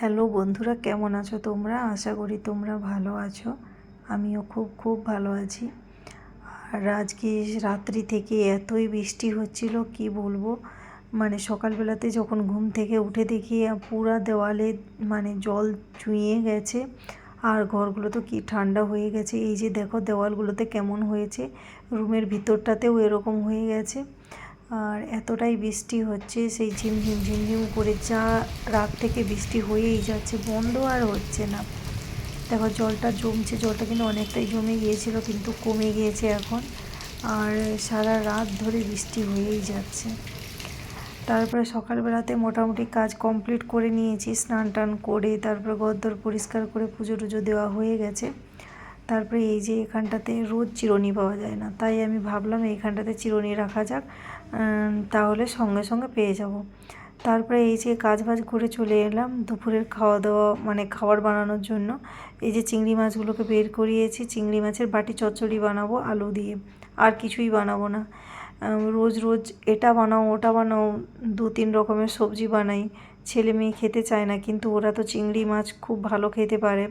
Hello বন্ধুরা, কেমন আছো তোমরা? আশা করি তোমরা ভালো আছো। আমিও খুব খুব ভালো আছি। আর আজকে রাত্রি থেকে এতই বৃষ্টি হচ্ছিল, কি বলব? মানে সকালবেলাতে যখন ঘুম থেকে উঠে দেখি, পুরা দেওয়ালে মানে জল চুঁয়ে গেছে, আর ঘরগুলো তো কি ঠান্ডা হয়ে গেছে। এই যে দেখো, দেওয়ালগুলোতে কেমন হয়েছে, রুমের ভিতরটাতেও এরকম হয়ে গেছে। আর এতটাই বৃষ্টি হচ্ছে, সেই ঝিমঝিম ঝিমঝিম করে যা রাত থেকে বৃষ্টি হয়েই যাচ্ছে, বন্ধ আর হচ্ছে না। দেখো জলটা জমছে, জলটা কিন্তু অনেকটাই জমে গিয়েছিল, কিন্তু কমে গিয়েছে এখন। আর সারা রাত ধরে বৃষ্টি হয়েই যাচ্ছে। তারপরে সকালবেলাতে মোটামুটি কাজ কমপ্লিট করে নিয়েছি, স্নান টান করে, তারপরে গদ্দর পরিষ্কার করে পুজো টুজো দেওয়া হয়ে গেছে। তারপরে এই যে এখানটাতে রোজ চিরুনি পাওয়া যায় না, তাই আমি ভাবলাম এইখানটাতে চিরুনি রাখা যাক। তাহলে সঙ্গে সঙ্গে পেয়ে যাব। তারপরে এই যে কাজ বাজ করে চলে এলাম, দুপুরের খাওয়া দাওয়া মানে খাবার বানানোর জন্য। এই যে চিংড়ি মাছগুলোকে বের করিয়েছি, চিংড়ি মাছের বাটি চচ্চড়ি বানাবো, আলু দিয়ে। আর কিছুই বানাবো না। রোজ রোজ এটা বানাও, ওটা বানাও, দু তিন রকমের সবজি বানাই। ছেলে মেয়ে খেতে চায় না, কিন্তু ওরা তো চিংড়ি মাছ খুব ভালো খেতে পারে।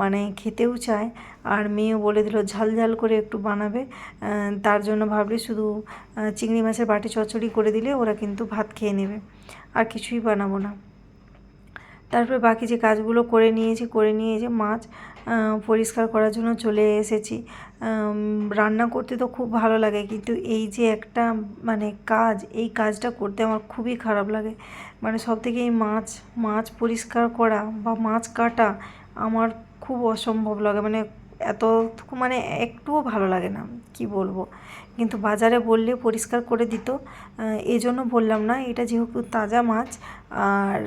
মানে খেতেও চায়। আর মেয়েও বলে দিল, ঝাল ঝাল করে একটু বানাবে। তার জন্য ভাবলে শুধু চিংড়ি মাছের বাটি চচ্চড়ি করে দিলে ওরা কিন্তু ভাত খেয়ে নেবে। আর কিছুই বানাবো না। তারপরে বাকি যে কাজগুলো করে নিয়েছি, করে নিয়ে যে মাছ পরিষ্কার করার জন্য চলে এসেছি। রান্না করতে তো খুব ভালো লাগে, কিন্তু এই যে একটা মানে কাজ, এই কাজটা করতে আমার খুবই খারাপ লাগে। মানে সব থেকে এই মাছ মাছ পরিষ্কার করা বা মাছ কাটা আমার খুব অসম্ভব লাগে। মানে এতটুকু মানে একটুও ভালো লাগে না, কি বলব? কিন্তু বাজারে বললে পরিষ্কার করে দিত। এই জন্য বললাম না, এটা যেহেতু তাজা মাছ, আর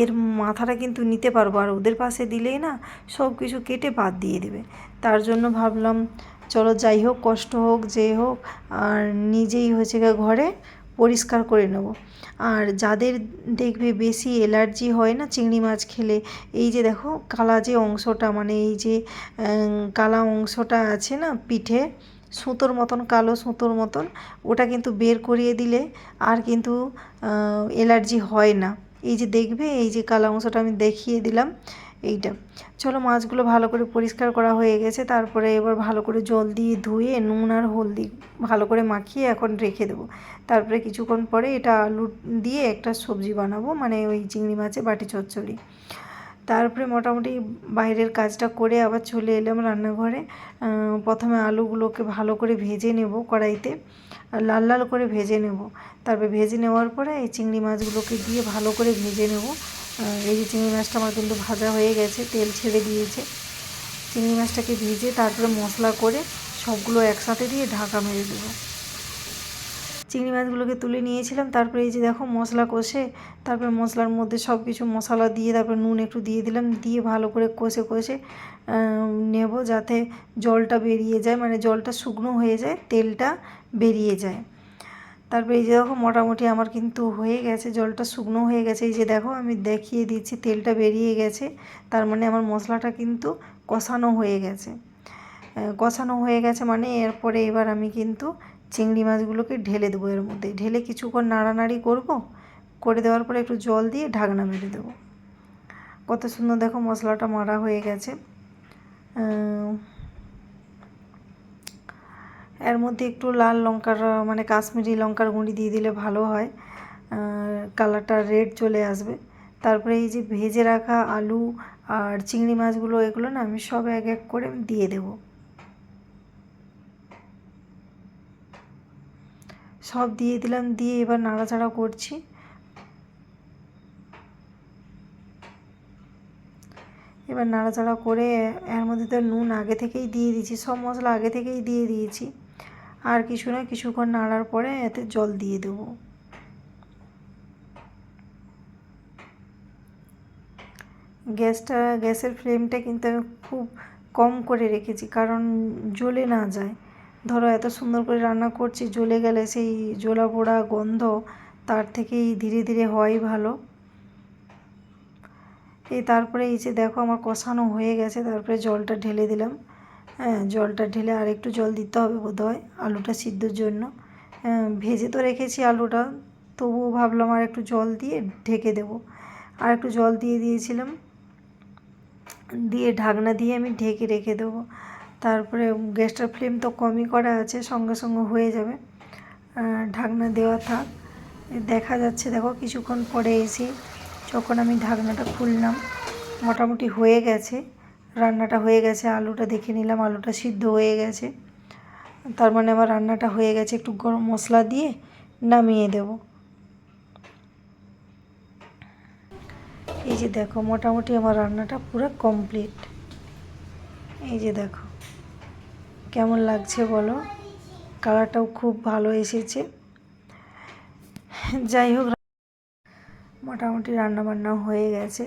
এর মাথাটা কিন্তু নিতে পারব। আর ওদের পাশে দিলেই না, সব কিছু কেটে বাদ দিয়ে দেবে। তার জন্য ভাবলাম, চলো যাই হোক, কষ্ট হোক যে হোক, আর নিজেই হয়েছে ঘরে পরিষ্কার করে নেব। আর যাদের দেখবে বেশি অ্যালার্জি হয় না চিংড়ি মাছ খেলে, এই যে দেখো কালা যে অংশটা মানে এই যে কালা অংশটা আছে না পিঠে, সুতোর মতন, কালো সুতোর মতন, ওটা কিন্তু বের করিয়ে দিলে আর কিন্তু অ্যালার্জি হয় না। এই যে দেখবে, এই যে কালা অংশটা আমি দেখিয়ে দিলাম এইটা। চলো মাছগুলো ভালো করে পরিষ্কার করা হয়ে গেছে, তারপরে এবার ভালো করে জল দিয়ে ধুয়ে নুন আর হলদি ভালো করে মাখিয়ে এখন রেখে দেবো। তারপরে কিছুক্ষণ পরে এটা আলু দিয়ে একটা সবজি বানাবো মানে ওই চিংড়ি মাছে বাটি চচ্চড়ি। তারপরে মোটামুটি বাইরের কাজটা করে আবার চলে এলাম রান্নাঘরে। প্রথমে আলুগুলোকে ভালো করে ভেজে নেব কড়াইতে লাল লাল করে ভেজে নেব। তারপরে ভেজে নেওয়ার পরে এই চিংড়ি মাছগুলোকে দিয়ে ভালো করে ভেজে নেব। এই যে চিংড়ি মাছটা আমার কিন্তু ভাজা হয়ে গেছে, তেল ছেড়ে দিয়েছে। চিংড়ি মাছটাকে ভেজে তারপরে মশলা করে সবগুলো একসাথে দিয়ে ঢাকা মেরে দেবো। চিংড়ি মাছগুলোকে তুলে নিয়েছিলাম, তারপরে এই যে দেখো মশলা কষে, তারপরে মশলার মধ্যে সব কিছু মশলা দিয়ে, তারপরে নুন একটু দিয়ে দিলাম, দিয়ে ভালো করে কষে কষে নেব যাতে জলটা বেরিয়ে যায় মানে জলটা শুকনো হয়ে যায়, তেলটা বেরিয়ে যায়। তারপরে এই যে দেখো মোটামুটি আমার কিন্তু হয়ে গেছে, জলটা শুকনো হয়ে গেছে। এই যে দেখো আমি দেখিয়ে দিচ্ছি, তেলটা বেরিয়ে গেছে। তার মানে আমার মশলাটা কিন্তু কষানো হয়ে গেছে। কষানো হয়ে গেছে মানে এরপরে এবার আমি কিন্তু চিংড়ি মাছগুলোকে ঢেলে দেবো এর মধ্যে। ঢেলে কিছুক্ষণ নাড়ানাড়ি করব, করে দেওয়ার পরে একটু জল দিয়ে ঢাকনা মেরে দেবো। কত সুন্দর দেখো মশলাটা মারা হয়ে গেছে। এর মধ্যে একটু লাল লঙ্কার মানে কাশ্মীরি লঙ্কার গুঁড়ি দিয়ে দিলে ভালো হয়। কালারটা রেড চলে আসবে। তারপরে এই যে ভেজে রাখা আলু আর চিংড়ি মাছগুলো, এগুলো না আমি সব এক এক করে দিয়ে দেবো। সব দিয়ে দিলাম, দিয়ে এবার নাড়াচাড়া করছি। এবার নাড়াচাড়া করে এর মধ্যে তো নুন আগে থেকেই দিয়ে দিয়েছি, সব মশলা আগে থেকেই দিয়ে দিয়েছি। আর কিছু না কিছুক্ষণ নাড়ার পরে এতে জল দিয়ে দেবো। গ্যাসটা, গ্যাসের ফ্লেমটা কিন্তু আমি খুব কম করে রেখেছি, কারণ জ্বলে না যায়। ধরো এত সুন্দর করে রান্না করছি, জ্বলে গেলে সেই জ্বলা পোড়া গন্ধ তার থেকেই ধীরে ধীরে হওয়াই ভালো। এই তারপরে এই যে দেখো আমার কষানো হয়ে গেছে, তারপরে জলটা ঢেলে দিলাম। হ্যাঁ জলটা ঢেলে আর একটু জল দিতে হবে বোধ হয় আলুটা সিদ্ধর জন্য। ভেজে তো রেখেছি আলুটা, তবুও ভাবলাম আর একটু জল দিয়ে ঢেকে দেব। আর একটু জল দিয়ে দিয়েছিলাম, দিয়ে ঢাকনা দিয়ে আমি ঢেকে রেখে দেবো। তারপরে গ্যাসটার ফ্লেম তো কমই করা আছে, সঙ্গে সঙ্গে হয়ে যাবে। ঢাকনা দেওয়া থাক। দেখা যাচ্ছে, দেখো কিছুক্ষণ পরে এসে যখন আমি ঢাকনাটা খুললাম, মোটামুটি হয়ে গেছে। রান্নাটা হয়ে গেছে, আলুটা দেখে নিলাম, আলুটা সিদ্ধ হয়ে গেছে। তার মানে আমার রান্নাটা হয়ে গেছে, একটু গরম মশলা দিয়ে নামিয়ে দেব। এই যে দেখো, মোটামুটি আমার রান্নাটা পুরো কমপ্লিট। এই যে দেখো, কেমন লাগছে বলো? কালারটাও খুব ভালো এসেছে। যাই হোক, মোটামুটি রান্না বান্না হয়ে গেছে।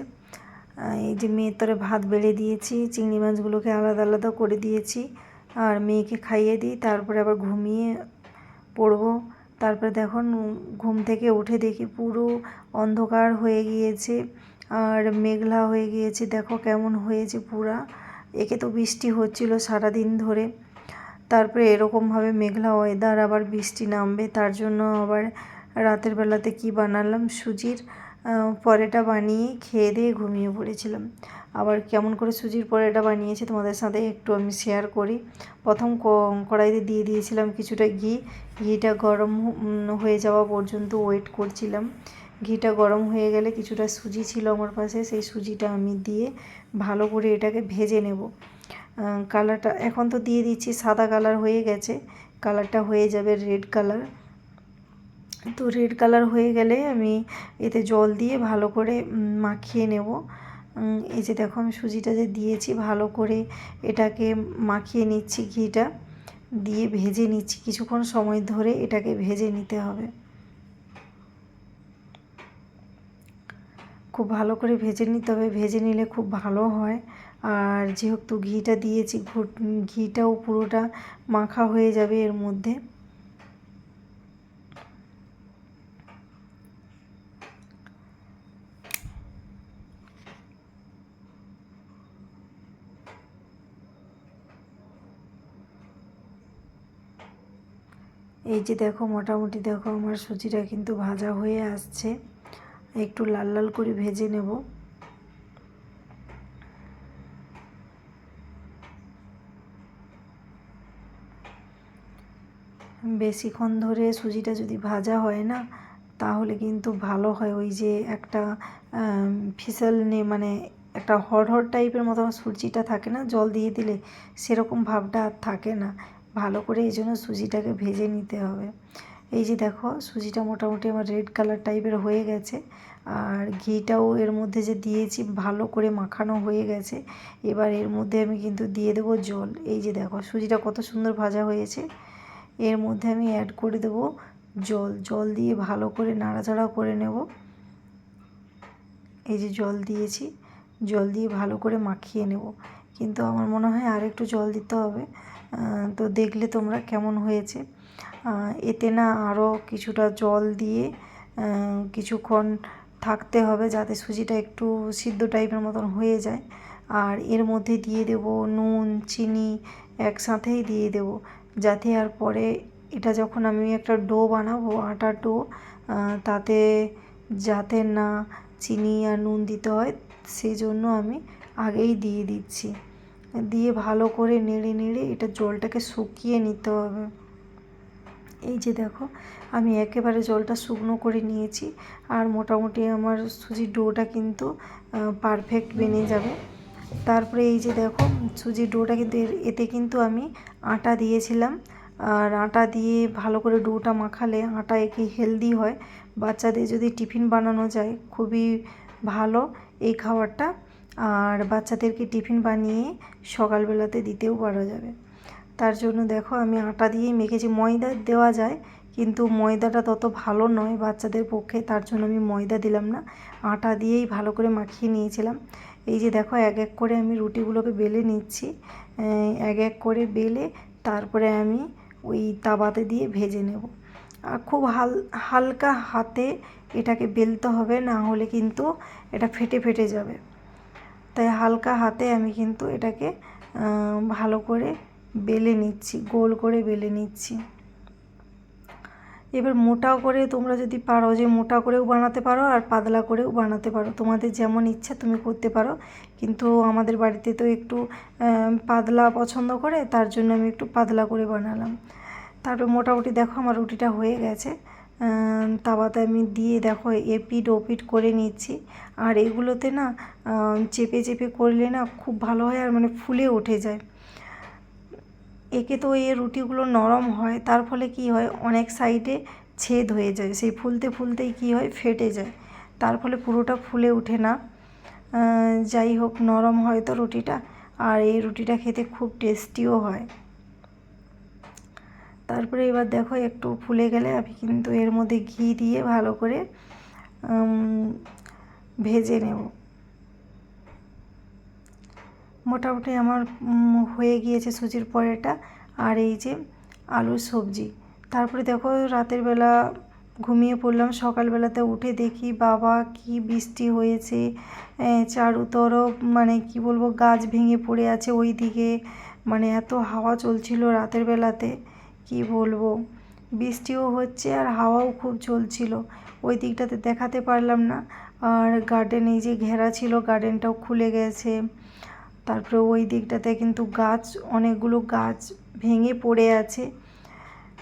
এই যে মেয়ের তরে ভাত বেড়ে দিয়েছি, চিংড়ি মাছগুলোকে আলাদা আলাদা করে দিয়েছি আর মেয়েকে খাইয়ে দিই, তারপরে আবার ঘুমিয়ে পড়ব। তারপরে দেখুন ঘুম থেকে উঠে দেখি পুরো অন্ধকার হয়ে গিয়েছে আর মেঘলা হয়ে গিয়েছে। দেখো কেমন হয়েছে পুরা। একে তো বৃষ্টি হচ্ছিল সারাদিন ধরে। তারপরে এরকমভাবে মেঘলা ওয়েদার আবার বৃষ্টি নামবে, তার জন্য আবার রাতের বেলাতে কি বানালাম? সুজির পরোটা বানিয়ে খেয়ে দিয়ে ঘুমিয়ে পড়েছিলাম। আবার কেমন করে সুজির পরোটা বানিয়েছি তোমাদের সাথে একটু আমি শেয়ার করি। প্রথম কড়াইতে দিয়ে দিয়েছিলাম কিছুটা ঘি। ঘিটা গরম হয়ে যাওয়া পর্যন্ত ওয়েট করছিলাম। ঘিটা গরম হয়ে গেলে কিছুটা সুজি ছিল আমার পাশে, সেই সুজিটা আমি দিয়ে ভালো করে এটাকে ভেজে নেব। কালারটা এখন তো দিয়ে দিচ্ছি, সাদা কালার হয়ে গেছে। কালারটা হয়ে যাবে রেড কালার তো রেড কালার হয়ে গেলে আমি এতে জল দিয়ে ভালো করে মাখিয়ে নেব। এই যে দেখো আমি সুজিটা যে দিয়েছি, ভালো করে এটাকে মাখিয়ে নিচ্ছি ঘিটা, দিয়ে ভেজে নিচ্ছি। কিছুক্ষণ সময় ধরে এটাকে ভেজে নিতে হবে। খুব ভালো করে ভেজে নিতে হবে। ভেজে নিলে খুব ভালো হয়। আর যেহেতু ঘিটা দিয়েছি, ঘুট- ঘিটাও পুরোটা মাখা হয়ে যাবে এর মধ্যে। এই যে দেখো, মোটামুটি দেখো আমার সুজিটা কিন্তু ভাজা হয়ে আসছে। একটু লাল লাল করে ভেজে নেব। বেশিক্ষণ ধরে সুজিটা যদি ভাজা হয় না, তাহলে কিন্তু ভালো হয়। ওই যে একটা ফিসল নে মানে একটা হট টাইপের মতো সুজিটা থাকে না, জল দিয়ে দিলে সেরকম ভাবটা আর থাকে না। ভালো করে এই জন্য সুজিটাকে ভেজে নিতে হবে। এই যে দেখো, সুজিটা মোটামুটি আমার রেড কালার টাইপের হয়ে গেছে। আর ঘিটাও এর মধ্যে যে দিয়েছি, ভালো করে মাখানো হয়ে গেছে। এবার এর মধ্যে আমি কিন্তু দিয়ে দেবো জল। এই যে দেখো, সুজিটা কত সুন্দর ভাজা হয়েছে। এর মধ্যে আমি অ্যাড করে দেবো জল। জল দিয়ে ভালো করে নাড়াচাড়া করে নেব। এই যে জল দিয়েছি। জল দিয়ে ভালো করে মাখিয়ে নেব। কিন্তু আমার মনে হয় আর একটু জল দিতে হবে। তো দেখলে তোমরা কেমন হয়েছে। এতে না আরও কিছুটা জল দিয়ে কিছুক্ষণ থাকতে হবে যাতে সুজিটা একটু সিদ্ধ টাইপের মতন হয়ে যায়। আর এর মধ্যে দিয়ে দেব নুন, চিনি একসাথেই দিয়ে দেব। যাতে আর পরে এটা যখন আমি একটা ডো বানাবো আটার ডো তাতে যাতে না চিনি আর নুন দিতে হয় সেই জন্য আমি আগেই দিয়ে দিচ্ছি। দিয়ে ভালো করে নেড়ে নেড়ে এটা জলটাকে শুকিয়ে নিতে হবে। এই যে দেখো, আমি একেবারে জলটা শুকনো করে নিয়েছি আর মোটামুটি আমার সুজির ডোটা কিন্তু পারফেক্ট বেনে যাবে। তারপরে এই যে দেখো, সুজির ডোটা কিন্তু এতে কিন্তু আমি আটা দিয়েছিলাম। আর আটা দিয়ে ভালো করে ডোটা মাখালে আটা একে হেলদি হয়। বাচ্চাদের যদি টিফিন বানানো যায়, খুবই ভালো এই খাবারটা। আর বাচ্চাদেরকে টিফিন বানিয়ে সকালবেলাতে দিতেও পারা যাবে। তার জন্য দেখো আমি আটা দিয়েই মেখেছি। ময়দা দেওয়া যায়, কিন্তু ময়দাটা তত ভালো নয় বাচ্চাদের পক্ষে, তার জন্য আমি ময়দা দিলাম না। আটা দিয়েই ভালো করে মাখিয়ে নিয়েছিলাম। এই যে দেখো এক এক করে আমি রুটিগুলোকে বেলে নিচ্ছি। এক এক করে বেলে তারপরে আমি ওই তাবাতে দিয়ে ভেজে নেব। আর খুব হাল, হালকা হাতে এটাকে বেলতে হবে, না হলে কিন্তু এটা ফেটে ফেটে যাবে। তাই হালকা হাতে আমি কিন্তু এটাকে ভালো করে বেলে নিচ্ছি, গোল করে বেলে নিচ্ছি। এবার মোটা করে তোমরা যদি পারো, যে মোটা করেও বানাতে পারো আর পাতলা করেও বানাতে পারো, তোমাদের যেমন ইচ্ছা তুমি করতে পারো। কিন্তু আমাদের বাড়িতে তো একটু পাতলা পছন্দ করে, তার জন্য আমি একটু পাতলা করে বানালাম। তারপর মোটামুটি দেখো আমার রুটিটা হয়ে গেছে। তাওয়াতে আমি দিয়ে দেখো এপিট ওপিট করে নিচ্ছি। আর এগুলোতে না চেপে চেপে করলে না খুব ভালো হয় আর মানে ফুলে উঠে যায়। একে তো এই রুটিগুলো নরম হয়, তার ফলে কি হয়, অনেক সাইডে ছেদ হয়ে যায়। সেই ফুলতে ফুলতেই কি হয়, ফেটে যায়। তার ফলে পুরোটা ফুলে ওঠে না। যাই হোক, নরম হয় তো রুটিটা। আর এই রুটিটা খেতে খুব টেস্টিও হয়। তারপরে এবার দেখো একটু ফুলে গেলে আমি কিন্তু এর মধ্যে ঘি দিয়ে ভালো করে ভেজে নেব। মোটামুটি আমার হয়ে গিয়েছে সুজির পরেটা আর এই যে আলুর সবজি। তারপরে দেখো রাতের বেলা ঘুমিয়ে পড়লাম, সকালবেলাতে উঠে দেখি বাবা কি বৃষ্টি হয়েছে চারুতরফ মানে কি বলব, গাছ ভেঙে পড়ে আছে ওই দিকে মানে এত হাওয়া চলছিল রাতের বেলাতে। কি বলব? বৃষ্টিও হচ্ছে আর হাওয়াও খুব চলছিল। ওই দিকটাতে দেখাতে পারলাম না। আর গার্ডেন এই যে ঘেরা ছিল গার্ডেনটাও খুলে গেছে। তারপরে ওই দিকটাতে কিন্তু গাছ, অনেকগুলো গাছ ভেঙে পড়ে আছে।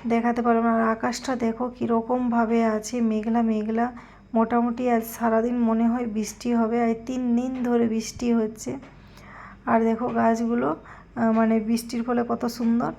দেখাতে পারলাম না। আর আকাশটা দেখো কীরকমভাবে আছে, মেঘলা মেঘলা। মোটামুটি আজ সারাদিন মনে হয় বৃষ্টি হবে। আর তিন দিন ধরে বৃষ্টি হচ্ছে। আর দেখো গাছগুলো মানে বৃষ্টির ফলে কত সুন্দর।